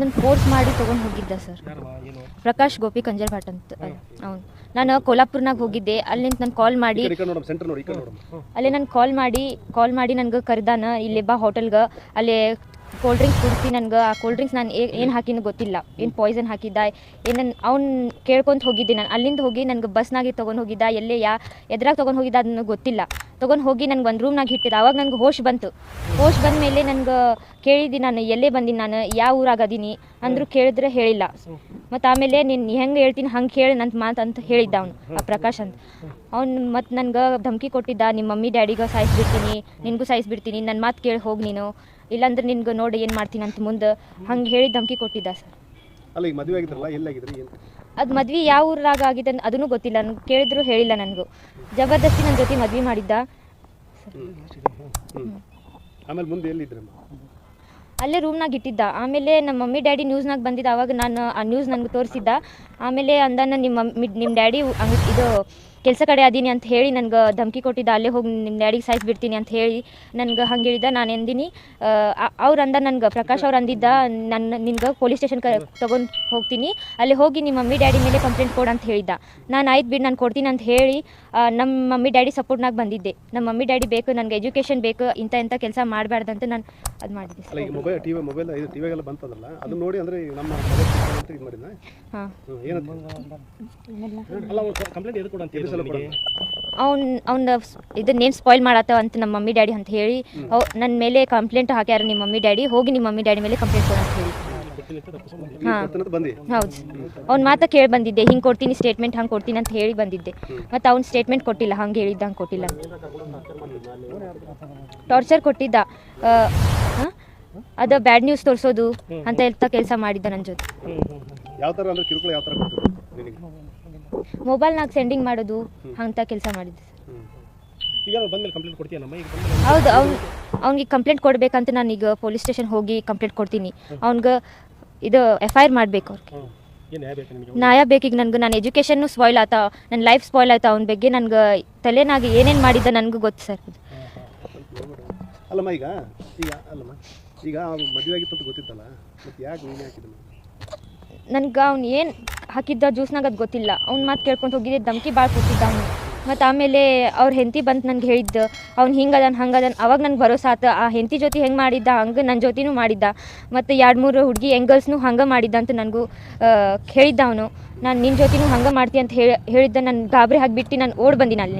ನನ್ನ ಫೋರ್ಸ್ ಮಾಡಿ ತೊಗೊಂಡು ಹೋಗಿದ್ದ ಸರ್ ಪ್ರಕಾಶ್ ಗೋಪಿ ಕಂಜರ್ ಭಟ್ ಅಂತ. ಅವ್ನು ನಾನು ಕೋಲಾಪುರ್ನಾಗ ಹೋಗಿದ್ದೆ. ಅಲ್ಲಿಂದ ನಾನು ಕಾಲ್ ಮಾಡಿ ಅಲ್ಲೇ ನಾನು ಕಾಲ್ ಮಾಡಿ ಕಾಲ್ ಮಾಡಿ ನನಗೆ ಕರೆದಾನ ಇಲ್ಲಿ ಬಾ ಹೋಟೆಲ್ಗೆ ಅಲ್ಲೇ ಕೋಲ್ಡ್ ಡ್ರಿಂಕ್ಸ್ ಕುಡಿಸಿ ನನಗೆ. ಆ ಕೋಲ್ಡ್ ಡ್ರಿಂಕ್ಸ್ ನಾನು ಏನು ಹಾಕಿನ ಗೊತ್ತಿಲ್ಲ. ಏನು ಪಾಯ್ಸನ್ ಹಾಕಿದ್ದ ಏನು ಅವ್ನು ಕೇಳ್ಕೊಂತ ಹೋಗಿದ್ದೆ ನಾನು. ಅಲ್ಲಿಂದ ಹೋಗಿ ನನಗೆ ಬಸ್ನಾಗೆ ತೊಗೊಂಡು ಹೋಗಿದ್ದ. ಎಲ್ಲೇ ಯಾ ಎದ್ರಾಗ ತೊಗೊಂಡು ಹೋಗಿದ್ದ ಅದನ್ನು ಗೊತ್ತಿಲ್ಲ. ತೊಗೊಂಡು ಹೋಗಿ ನನಗೆ ಒಂದು ರೂಮ್ನಾಗ ಇಟ್ಟಿದ್ದ. ಅವಾಗ ನನಗೆ ಹೋಶ್ ಬಂತು. ಹೋಶ್ ಬಂದ ಮೇಲೆ ನನಗೆ ಕೇಳಿದ್ದೀನಿ ನಾನು, ಎಲ್ಲೇ ಬಂದೀನಿ ನಾನು? ಯಾವ ಊರಾಗದೀನಿ ಅಂದರೂ ಕೇಳಿದ್ರೆ ಹೇಳಿಲ್ಲ. ಮತ್ತು ಆಮೇಲೆ ನೀನು ಹೆಂಗೆ ಹೇಳ್ತೀನಿ ಹಂಗೆ ಹೇಳಿ ನನ್ನ ಮಾತು ಅಂತ ಹೇಳಿದ್ದ ಅವನು, ಆ ಪ್ರಕಾಶ್ ಅಂತ. ಅವ್ನು ಮತ್ತು ನನಗೆ ಧಮಕಿ ಕೊಟ್ಟಿದ್ದ ನಿಮ್ಮ ಮಮ್ಮಿ ಡ್ಯಾಡಿಗೆ ಸಾಯಿಸ್ಬಿಡ್ತೀನಿ, ನಿನಗೂ ಸಾಯಿಸ್ಬಿಡ್ತೀನಿ ನನ್ನ ಮಾತು ಕೇಳಿ ಹೋಗಿ ನೀನು. ಇಲ್ಲಾಂದ್ರೆ ನಿನ್ಗೆ ನೋಡಿ ಏನು ಮಾಡ್ತೀನಿ ಅಂತ ಮುಂದೆ. ಹಂಗೆ ಹೇಳಿ ಧಮಕಿ ಕೊಟ್ಟಿದ್ದ ಸರ್. ಅಲ್ಲ ಮದುವೆ ಆಗಿದ್ರಲ್ಲ ಎಲ್ಲಾಗಿದ್ರಿ ಅದು ಮದ್ವೆ ಯಾವ ಊರಾಗ ಆಗಿದೆ ಅದನ್ನು ಗೊತ್ತಿಲ್ಲ. ನನಗೆ ಕೇಳಿದ್ರು ಹೇಳಿಲ್ಲ ನನಗೂ. ಜಬರ್ದಸ್ತಿ ನನ್ನ ಜೊತೆ ಮದ್ವೆ ಮಾಡಿದ್ದ. ಆಮೇಲೆ ಮುಂದೆ ಎಲ್ಲಿದ್ರಮ್ಮ ಅಲ್ಲೇ ರೂಮ್ನಾಗ ಇಟ್ಟಿದ್ದ. ಆಮೇಲೆ ನಮ್ಮ ಮಮ್ಮಿ ಡ್ಯಾಡಿ ನ್ಯೂಸ್ನಾಗ ಬಂದಿದ್ದ. ಅವಾಗ ನಾನು ಆ ನ್ಯೂಸ್ ನನಗೆ ತೋರಿಸಿದ್ದ. ಆಮೇಲೆ ಅಂದಾನ ನಿಮ್ಮ ಮಮ್ಮಿ ನಿಮ್ಮ ಡ್ಯಾಡಿ ಇದು ಕೆಲಸ ಕಡೆ ಅದೀನಿ ಅಂತ ಹೇಳಿ ನನಗೆ ಧಮಕಿ ಕೊಟ್ಟಿದ್ದ, ಅಲ್ಲೇ ಹೋಗಿ ನಿಮ್ಮ ಡ್ಯಾಡಿಗೆ ಸಾಯಿಸ್ಬಿಡ್ತೀನಿ ಅಂತ ಹೇಳಿ ನನಗೆ ಹಂಗೆ ಹೇಳಿದ ನಾನು ಎಂದಿನಿ ಅವ್ರು ಅಂದ ನನಗೆ, ಪ್ರಕಾಶ್ ಅವ್ರು ಅಂದಿದ್ದ ನನ್ನ ನಿನ್ಗೆ ಪೊಲೀಸ್ ಸ್ಟೇಷನ್ ಕ ತೊಗೊಂಡು ಹೋಗ್ತೀನಿ. ಅಲ್ಲಿ ಹೋಗಿ ನಿಮ್ಮ ಮಮ್ಮಿ ಡ್ಯಾಡಿ ಮೇಲೆ ಕಂಪ್ಲೇಂಟ್ ಕೊಡು ಅಂತ ಹೇಳಿದ್ದ. ನಾನು ಆಯ್ತು ಬಿಡು, ನಾನು ಕೊಡ್ತೀನಿ ಅಂತ ಹೇಳಿ ನಮ್ಮ ಮಮ್ಮಿ ಡ್ಯಾಡಿ ಸಪೋರ್ಟ್ನಾಗ ಬಂದಿದ್ದೆ. ನಮ್ಮ ಮಮ್ಮಿ ಡ್ಯಾಡಿ ಬೇಕು, ನನಗೆ ಎಜುಕೇಷನ್ ಬೇಕು, ಇಂಥ ಇಂಥ ಕೆಲಸ ಮಾಡಬಾರ್ದಂತ ನಾನು ಅದು ಮಾಡಿದ್ದೆ. ಮೊಬೈಲ್, ಟಿವಿ, ಮೊಬೈಲ್ ಟಿವಿಗೆಲ್ಲ ಬಂತದಲ್ಲ, ಅದನ್ನ ನೋಡಿ ಅಂದರೆ ನಮ್ಮ ಇದು ಮಾಡಿದ್ನ? ಹಾಂ. ಏನಂತ? ಅಲ್ಲ ಕಂಪ್ಲೇಂಟ್ ಎದು ಕೊಡು ಅಂತ ಹೇಳಿ ಅವ್ನು ಅವ್ನ ಇದು ನೇಮ್ ಸ್ಪಾಯ್ಲ್ ಮಾಡತ್ತವ ಅಂತ ನಮ್ಮ ಮಮ್ಮಿ ಡ್ಯಾಡಿ ಅಂತ ಹೇಳಿ ಅವ್ ನನ್ನ ಮೇಲೆ ಕಂಪ್ಲೇಂಟ್ ಹಾಕ್ಯಾರ ನಿಮ್ಮ ಮಮ್ಮಿ ಡ್ಯಾಡಿ ಹೋಗಿ ನಿಮ್ಮ ಮಮ್ಮಿ ಡ್ಯಾಡಿ ಮೇಲೆ ಕಂಪ್ಲೇಂಟ್ ಕೊಡು ಅಂತ ಹೇಳಿ. ಹೌದು. ಅವ್ನ ಮಾತ ಕೇಳಿ ಬಂದಿದ್ದೆ ಹಿಂಗೆ ಕೊಡ್ತೀನಿ ಸ್ಟೇಟ್ಮೆಂಟ್ ಹಂಗೆ ಕೊಡ್ತೀನಿ ಅಂತ ಹೇಳಿ ಬಂದಿದ್ದೆ. ಮತ್ತು ಅವ್ನು ಸ್ಟೇಟ್ಮೆಂಟ್ ಕೊಟ್ಟಿಲ್ಲ ಹಂಗೆ ಹೇಳಿದ್ದ ಹಂಗೆ ಕೊಟ್ಟಿಲ್ಲ. ಟಾರ್ಚರ್ ಕೊಟ್ಟಿದ್ದ. ಅದು ಬ್ಯಾಡ್ ನ್ಯೂಸ್ ತೋರಿಸೋದು ಅಂತ ಹೇಳ್ತಾ ಕೆಲಸ ಮಾಡಿದ್ದ ನನ್ನ ಜೊತೆ. ಮೊಬೈಲ್ ಹ್ಮ್ ಹ್ಮ್. ಯಾವ ಥರ ಅಂದ್ರೆ ಕಿರುಕುಳ ಯಾವ ಥರ ಕೊಡ್ತದೆ ನಿನಗೆ? ಮೊಬೈಲ್ನಾಗ ಸೆಂಡಿಂಗ್ ಮಾಡೋದು ಅಂತ ಕೆಲಸ ಮಾಡಿದ್ದೆ. ಈಗ ಅವ್ರು ಬಂದ್ಮೇಲೆ ಕಂಪ್ಲೇಂಟ್ ಕೊಡ್ತೀಯನಮ್ಮ ಈಗ ಬಂದ್ಮೇಲೆ ಹೌದು ಅವ್ನು ಅವ್ನಿಗೆ ಕಂಪ್ಲೇಂಟ್ ಕೊಡ್ಬೇಕಂತ ನಾನೀಗ ಪೊಲೀಸ್ ಸ್ಟೇಷನ್ ಹೋಗಿ ಕಂಪ್ಲೇಂಟ್ ಕೊಡ್ತೀನಿ. ಅವ್ನ್ಗೆ ಇದು ಎಫ್ ಐ ಆರ್ ಮಾಡಬೇಕು ಅವ್ರಿಗೆ. ಏನು ನ್ಯಾಯ ಬೇಕು ನಿಮಗೆ ನ್ಯಾಯ ಬೇಕೀಗ ನನಗೆ ನನ್ನ ಎಜುಕೇಷನ್ನು ಸ್ಪಾಯ್ಲ್ ಆತ ನನ್ನ ಲೈಫ್ ಸ್ಪಾಯ್ಲ್ ಆಯ್ತಾ ಅವ್ನ ಬಗ್ಗೆ ನನಗೆ ತಲೆನಾಗ ಏನೇನು ಮಾಡಿದ್ದ ನನಗೂ ಗೊತ್ತು ಸರ್ ಅಲ್ಲಮ್ಮ ಈಗ ಈಗ ಅಲ್ಲಮ್ಮ. ಈಗ ಮದುವೆ ಆಗಿತ್ತು ಅಂತ ಗೊತ್ತಿತ್ತಲ್ಲ? ಮತ್ತೆ ಯಾಕೆ ನೀನು ಹಾಕಿದ್ದು ನನ್ಗೆ ಅವ್ನು ಏನು ಹಾಕಿದ್ದ ಜ್ಯೂಸ್ನಾಗ ಅದು ಗೊತ್ತಿಲ್ಲ. ಅವ್ನ ಮಾತು ಕೇಳ್ಕೊಂಡು ಹೋಗಿದ್ದೆ, ಧಮಕಿ ಭಾಳ ಕೊಟ್ಟಿದ್ದ ಅವನು. ಮತ್ತು ಆಮೇಲೆ ಅವ್ರ ಹೆಂಡತಿ ಬಂತು ನನಗೆ ಹೇಳಿದ್ದು, ಅವ್ನು ಹಿಂಗೆ ಅದಾನ ಹಂಗೆ ಅವಾಗ ನನಗೆ ಭರೋಸೆ ಆ ಹೆಂಡತಿ ಜೊತೆ ಹೆಂಗೆ ಮಾಡಿದ್ದ, ಹಂಗೆ ನನ್ನ ಜೊತೆನೂ ಮಾಡಿದ್ದ. ಮತ್ತು ಎರಡು ಮೂರು ಹುಡುಗಿ ಎಂಗಲ್ಸ್ನು ಹಂಗೆ ಮಾಡಿದ್ದ ಅಂತ ನನಗೂ ಹೇಳಿದ್ದ ಅವನು. ನಾನು ನಿನ್ನ ಜೊತೆನೂ ಹಂಗೆ ಮಾಡ್ತೀನಿ ಅಂತ ಹೇಳಿ, ಹೇಳಿದ್ದ, ನಾನು ಗಾಬರಿ ಹಾಕಿಬಿಟ್ಟು ನಾನು ಓಡ್ ಬಂದಿನಿ ಅಲ್ಲಿ